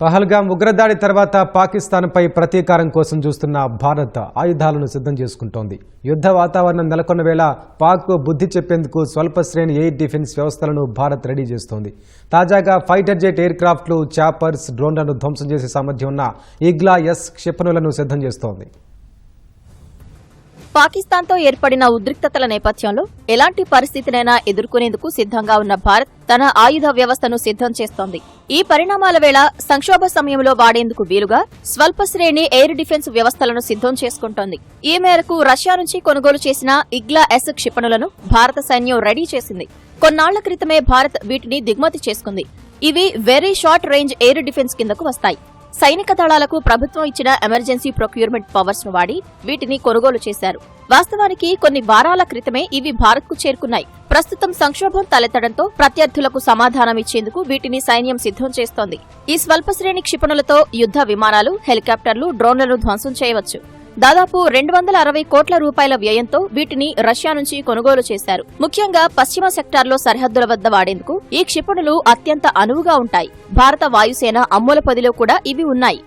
పహల్గాం ఉగ్రదాడి తర్వాత పాకిస్తాన్పై ప్రతీకారం కోసం చూస్తున్న భారత్ ఆయుధాలను సిద్ధం చేసుకుంటోంది. యుద్ధ వాతావరణం నెలకొన్న వేళ పాక్ బుద్ధి చెప్పేందుకు స్వల్ప శ్రేణి ఎయిర్ డిఫెన్స్ వ్యవస్థలను భారత్ రెడీ చేస్తోంది. తాజాగా ఫైటర్ జెట్ ఎయిర్ క్రాఫ్ట్లు చాపర్స్ డ్రోన్లను ధ్వంసం చేసే సామర్థ్యం ఉన్న ఇగ్లా ఎస్ క్షిపణులను సిద్ధం చేస్తోంది. పాకిస్తాన్తో ఏర్పడిన ఉద్రిక్తతల నేపథ్యంలో ఎలాంటి పరిస్థితినైనా ఎదుర్కొనేందుకు సిద్ధంగా ఉన్న భారత్ తన ఆయుధ వ్యవస్థను సిద్ధం చేస్తోంది. ఈ పరిణామాల వేళ సంక్షోభ సమయంలో వాడేందుకు వీలుగా స్వల్ప శ్రేణి ఎయిర్ డిఫెన్స్ వ్యవస్థలను సిద్ధం చేసుకుంటోంది. ఈ మేరకు రష్యా నుంచి కొనుగోలు చేసిన ఇగ్లా ఎస్ క్షిపణులను భారత సైన్యం రెడీ చేసింది. కొన్నాళ్ళ క్రితమే భారత్ వీటిని దిగుమతి చేసుకుంది. ఇవి very short range air defence కిందకు వస్తాయి. సైనిక దళాలకు ప్రభుత్వం ఇచ్చిన ఎమర్జెన్సీ ప్రొక్యూర్మెంట్ పవర్స్ను వాడి వీటిని కొనుగోలు చేశారు. వాస్తవానికి కొన్ని వారాల క్రితమే ఇవి భారత్కు చేరుకున్నాయి. ప్రస్తుతం సంక్షోభం తలెత్తడంతో ప్రత్యర్థులకు సమాధానం ఇచ్చేందుకు వీటిని సైన్యం సిద్ధం చేస్తోంది. ఈ స్వల్ప శ్రేణి క్షిపణులతో యుద్ధ విమానాలు హెలికాప్టర్లు డ్రోన్లను ధ్వంసం చేయవచ్చు. దాదాపు రెండు వందల అరవై కోట్ల రూపాయల వ్యయంతో వీటిని రష్యా నుంచి కొనుగోలు చేశారు. ముఖ్యంగా పశ్చిమ సెక్టార్లో సరిహద్దుల వద్ద వాడేందుకు ఈ క్షిపణులు అత్యంత అనువుగా ఉంటాయి. భారత వాయుసేన అమ్ముల పదిలో కూడా ఇవి ఉన్నాయి.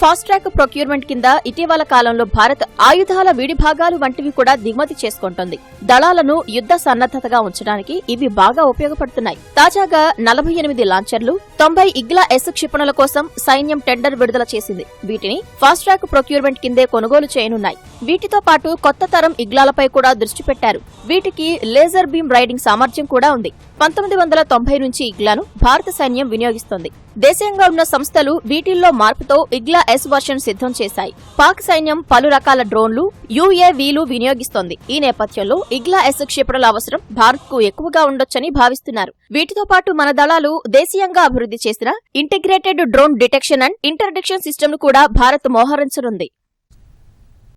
ఫాస్ట్ ట్రాక్ ప్రొక్యూర్మెంట్ కింద ఇటీవల కాలంలో భారత్ ఆయుధాల విడిభాగాలు వంటివి కూడా దిగుమతి చేసుకుంటోంది. దళాలను యుద్ధ సన్నద్దతగా ఉంచడానికి ఇవి బాగా ఉపయోగపడుతున్నాయి. తాజాగా నలభై ఎనిమిది లాంచర్లు తొంభై ఇగ్లా ఎస్ క్షిపణుల కోసం సైన్యం టెండర్ విడుదల చేసింది. వీటిని ఫాస్ట్ ట్రాక్ ప్రొక్యూర్మెంట్ కిందే కొనుగోలు చేయనున్నాయి. వీటితో పాటు కొత్త తరం ఇగ్లాలపై కూడా దృష్టి పెట్టారు. వీటికి లేజర్ బీమ్ రైడింగ్ సామర్థ్యం కూడా ఉంది. పంతొమ్మిది వందల తొంభై నుంచి ఇగ్లాను భారత సైన్యం వినియోగిస్తోంది. దేశీయంగా ఉన్న సంస్థలు వీటిల్లో మార్పుతో ఇగ్లా ఎస్ వర్షన్ సిద్ధం చేశాయి. పాక్ సైన్యం పలు రకాల డ్రోన్లు యుఏవీలు వినియోగిస్తోంది. ఈ నేపథ్యంలో ఇగ్లా ఎస్ క్షిపణుల అవసరం భారత్కు ఎక్కువగా ఉండొచ్చని భావిస్తున్నారు. వీటితో పాటు మన దళాలు దేశీయంగా అభివృద్ధి చేసిన integrated drone detection and interdiction సిస్టమ్ను కూడా భారత్ మోహరించనుంది.